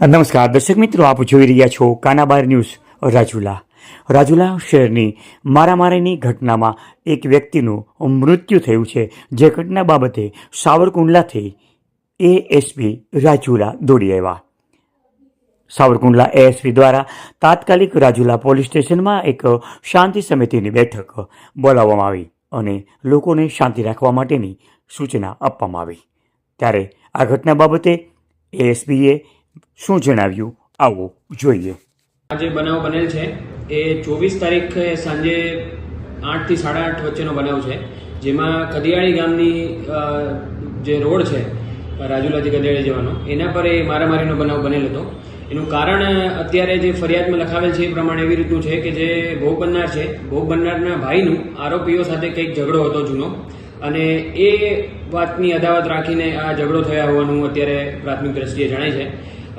નમસ્કાર, દર્શક મિત્રો, આપ જોઈ રહ્યા છો કાનાબાર ન્યૂઝ રાજુલા. રાજુલા શહેરની મારામારીની ઘટનામાં એક વ્યક્તિનું મૃત્યુ થયું છે. જે ઘટના બાબતે સાવરકુંડલાથી એએસપી રાજુલા દોડી આવ્યા. સાવરકુંડલા એએસપી દ્વારા તાત્કાલિક રાજુલા પોલીસ સ્ટેશનમાં એક શાંતિ સમિતિની બેઠક બોલાવવામાં આવી અને લોકોને શાંતિ રાખવા માટેની સૂચના આપવામાં આવી. ત્યારે આ ઘટના બાબતે એએસપીએ શું જણાવ્યું? આવો જોઈએ. આજે બનાવ બનેલ છે. એ ચોવીસ તારીખે સાંજે આઠથી સાડા આઠ વચ્ચેનો બનાવ છે. જેમાં કદિયાળી ગામની જે રોડ છે રાજુલાથી કદિયાળી જવાનો, એના પર એ મારામારીનો બનાવ બનેલ હતો. એનું કારણ, અત્યારે જે ફરિયાદમાં લખાવેલ છે એ પ્રમાણે એવી રીતનું છે કે જે ભોગ બનનાર છે, ભોગ બનનારના ભાઈનું આરોપીઓ સાથે કંઈક ઝઘડો હતો જૂનો. અને એ વાતની અદાવત રાખીને આ ઝઘડો થયા હોવાનું અત્યારે પ્રાથમિક દ્રષ્ટિએ જણાય છે.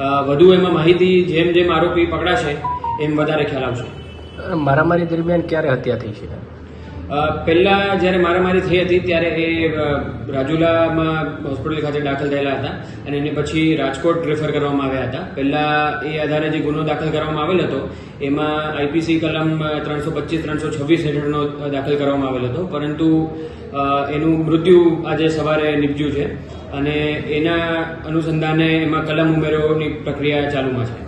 વધુ એમાં માહિતી જેમ જેમ આરોપી પકડાશે, એમ વધારે ખ્યાલ આવશે. મારામારી દરમિયાન ક્યારે હત્યા થઈ છે? પહેલા જ્યારે મારામારી થઈ હતી ત્યારે એ રાજુલામાં હોસ્પિટલ ખાતે દાખલ થયેલા હતા અને એને પછી રાજકોટ રેફર કરવામાં આવ્યા હતા. પહેલાં એ આધારે જે ગુનો દાખલ કરવામાં આવેલ હતો, એમાં આઈપીસી કલમ ત્રણસો પચીસ, ત્રણસો છવ્વીસ હેઠળનો દાખલ કરવામાં આવેલ હતો. પરંતુ એનું મૃત્યુ આજે સવારે નીપજ્યું છે અને એના અનુસંધાને એમાં કલમ ઉમેરોની પ્રક્રિયા ચાલુમાં છે.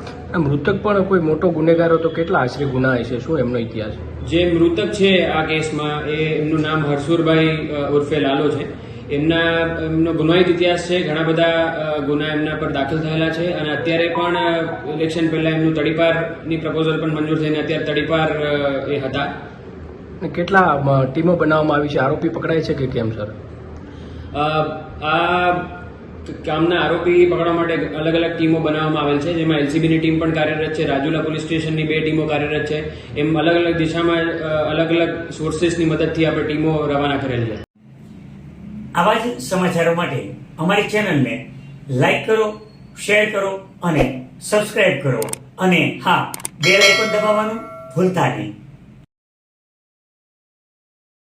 મૃતક પણ કોઈ મોટો ગુનેગાર હતો કેટલા આશરે ગુના હશે? શું એમનો ઇતિહાસ? જે મૃતક છે આ કેસમાં એ એમનું નામ હરસુરભાઈ ઉર્ફે લાલો છે. એમના એમનો ગુનાહિત ઇતિહાસ છે. ઘણા બધા ગુના એમના પર દાખલ થયેલા છે અને અત્યારે પણ ઇલેક્શન પહેલાં એમનું તડીપારની પ્રપોઝલ પણ મંજૂર થઈને અત્યારે તડીપાર એ હતા. કેટલા ટીમો બનાવવામાં આવી છે? આરોપી પકડાય છે કે કેમ સર? આ કામના આરોપી પકડવા માટે અલગ અલગ ટીમો બનાવવામાં આવેલ છે. જેમાં એલસીબીની ટીમ પણ કાર્યરત છે. રાજુલા પોલીસ સ્ટેશનની બે ટીમો કાર્યરત છે. એમ અલગ અલગ દિશામાં અલગ અલગ સોર્સેસની મદદથી આપણે ટીમો રવાના કરેલ છે. આવા જ સમાચારો માટે અમારી ચેનલને લાઈક કરો, શેર કરો અને સબસ્ક્રાઇબ કરો. અને હા, બેલ પણ દબાવવાનું ભૂલતા નહીં.